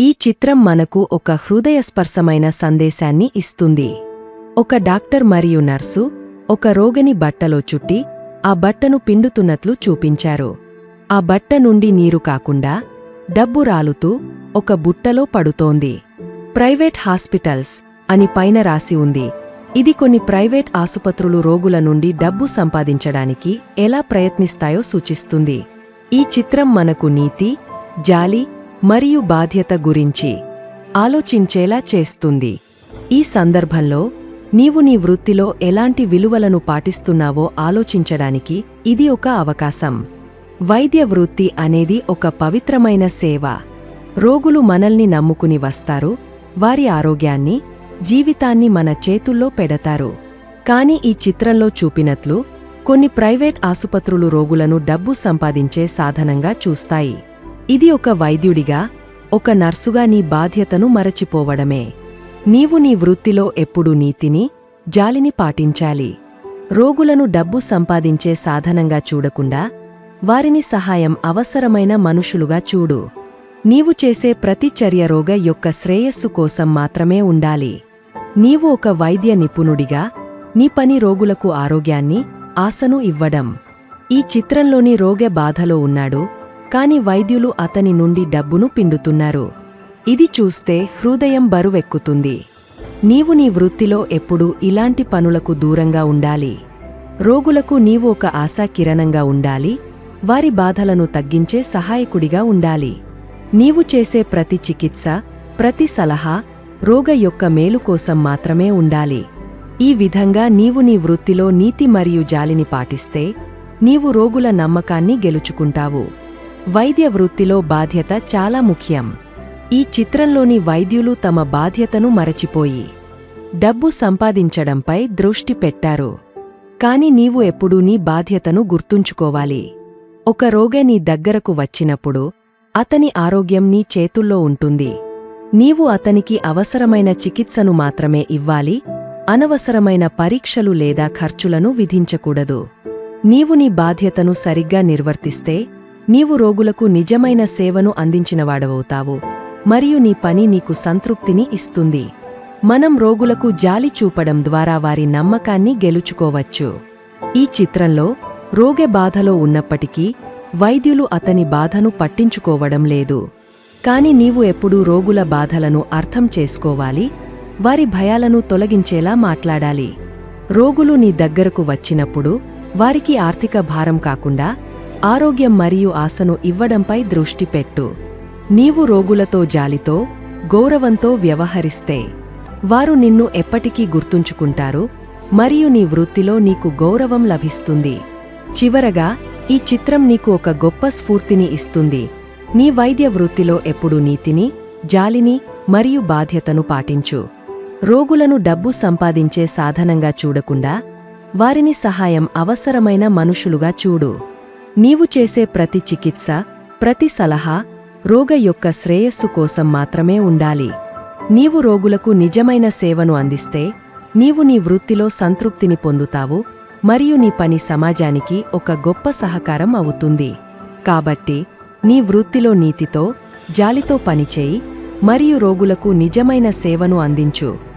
ఈ చిత్రం మనకు ఒక హృదయస్పర్శమైన సందేశాన్ని ఇస్తుంది. ఒక డాక్టర్ మరియు నర్సు ఒక రోగిని బట్టలో చుట్టి ఆ బట్టను పిండుతున్నట్లు చూపించారు. ఆ బట్ట నుండి నీరు కాకుండా డబ్బు రాలుతూ ఒక బుట్టలో పడుతోంది. ప్రైవేట్ హాస్పిటల్స్ అని పైన రాసి ఉంది. ఇది కొన్ని ప్రైవేట్ ఆసుపత్రులు రోగుల నుండి డబ్బు సంపాదించడానికి ఎలా ప్రయత్నిస్తాయో సూచిస్తుంది. ఈ చిత్రం మనకు నీతి జాలి మరియు బాధ్యత గురించి ఆలోచించేలా చేస్తుంది. ఈ సందర్భంలో నీవు నీ వృత్తిలో ఎలాంటి విలువలను పాటిస్తున్నావో ఆలోచించడానికి ఇది ఒక అవకాశం. వైద్య వృత్తి అనేది ఒక పవిత్రమైన సేవ. రోగులు మనల్ని నమ్ముకుని వస్తారు వారి ఆరోగ్యాన్ని జీవితాన్ని మన చేతుల్లో పెడతారు. కాని ఈ చిత్రంలో చూపినట్లు కొన్ని ప్రైవేట్ ఆసుపత్రులు రోగులను డబ్బు సంపాదించే సాధనంగా చూస్తాయి. ఇది ఒక వైద్యుడిగా ఒక నర్సుగా నీ బాధ్యతను మరచిపోవడమే. నీవు నీ వృత్తిలో ఎప్పుడూ నీతిని జాలిని పాటించాలి. రోగులను డబ్బు సంపాదించే సాధనంగా చూడకుండా వారిని సహాయం అవసరమైన మనుషులుగా చూడు. నీవు చేసే ప్రతి చర్య రోగ యొక్క శ్రేయస్సు కోసం మాత్రమే ఉండాలి. నీవు ఒక వైద్య నిపుణుడిగా నీ పని రోగులకు ఆరోగ్యాన్ని ఆశను ఇవ్వడం. ఈ చిత్రంలోని రోగ బాధలో ఉన్నాడు కాని వైద్యులు అతని నుండి డబ్బును పిండుతున్నారు. ఇది చూస్తే హృదయం బరువెక్కుతుంది. నీవు నీ వృత్తిలో ఎప్పుడూ ఇలాంటి పనులకు దూరంగా ఉండాలి. రోగులకు నీవు ఒక ఆశాకిరణంగా ఉండాలి. వారి బాధలను తగ్గించే సహాయకుడిగా ఉండాలి. నీవు చేసే ప్రతి చికిత్స ప్రతి సలహా రోగ యొక్క మేలు కోసం మాత్రమే ఉండాలి. ఈ విధంగా నీవు నీ వృత్తిలో నీతి మరియు జాలిని పాటిస్తే నీవు రోగుల నమ్మకాన్ని గెలుచుకుంటావు. వైద్య వృత్తిలో బాధ్యత చాలా ముఖ్యం. ఈ చిత్రంలోని వైద్యులు తమ బాధ్యతను మరచిపోయి డబ్బు సంపాదించడంపై దృష్టి పెట్టారు. కాని నీవు ఎప్పుడూ నీ బాధ్యతను గుర్తుంచుకోవాలి. ఒక రోగ నీ దగ్గరకు వచ్చినప్పుడు అతని ఆరోగ్యం నీ చేతుల్లో ఉంటుంది. నీవు అతనికి అవసరమైన చికిత్సను మాత్రమే ఇవ్వాలి అనవసరమైన పరీక్షలు లేదా ఖర్చులను విధించకూడదు. నీవు నీ బాధ్యతను సరిగ్గా నిర్వర్తిస్తే నీవు రోగులకు నిజమైన సేవను అందించినవాడవవుతావు మరియు నీ పని నీకు సంతృప్తిని ఇస్తుంది. మనం రోగులకు జాలి చూపడం ద్వారా వారి నమ్మకాన్ని గెలుచుకోవచ్చు. ఈ చిత్రంలో రోగె బాధలో ఉన్నప్పటికీ వైద్యులు అతని బాధను పట్టించుకోవడం లేదు. కాని నీవు ఎప్పుడూ రోగుల బాధలను అర్థం చేసుకోవాలి. వారి భయాలను తొలగించేలా మాట్లాడాలి. రోగులు నీ దగ్గరకు వచ్చినప్పుడు వారికి ఆర్థిక భారం కాకుండా ఆరోగ్యం మరియు ఆశను ఇవ్వడంపై దృష్టి పెట్టు. నీవు రోగులతో జాలితో గౌరవంతో వ్యవహరిస్తే వారు నిన్ను ఎప్పటికీ గుర్తుంచుకుంటారు మరియు నీ వృత్తిలో నీకు గౌరవం లభిస్తుంది. చివరగా ఈ చిత్రం నీకు ఒక గొప్ప స్ఫూర్తిని ఇస్తుంది. నీ వైద్య వృత్తిలో ఎప్పుడూ నీతిని జాలిని మరియు బాధ్యతను పాటించు. రోగులను డబ్బు సంపాదించే సాధనంగా చూడకుండా వారిని సహాయం అవసరమైన మనుషులుగా చూడు. నీవు చేసే ప్రతి చికిత్స ప్రతి సలహా రోగ యొక్క శ్రేయస్సు కోసం మాత్రమే ఉండాలి. నీవు రోగులకు నిజమైన సేవను అందిస్తే నీవు నీ వృత్తిలో సంతృప్తిని పొందుతావు మరియు నీ పని సమాజానికి ఒక గొప్ప సహకారం అవుతుంది. కాబట్టి నీ వృత్తిలో నీతితో జాలితో పనిచేయి మరియు రోగులకు నిజమైన సేవను అందించు.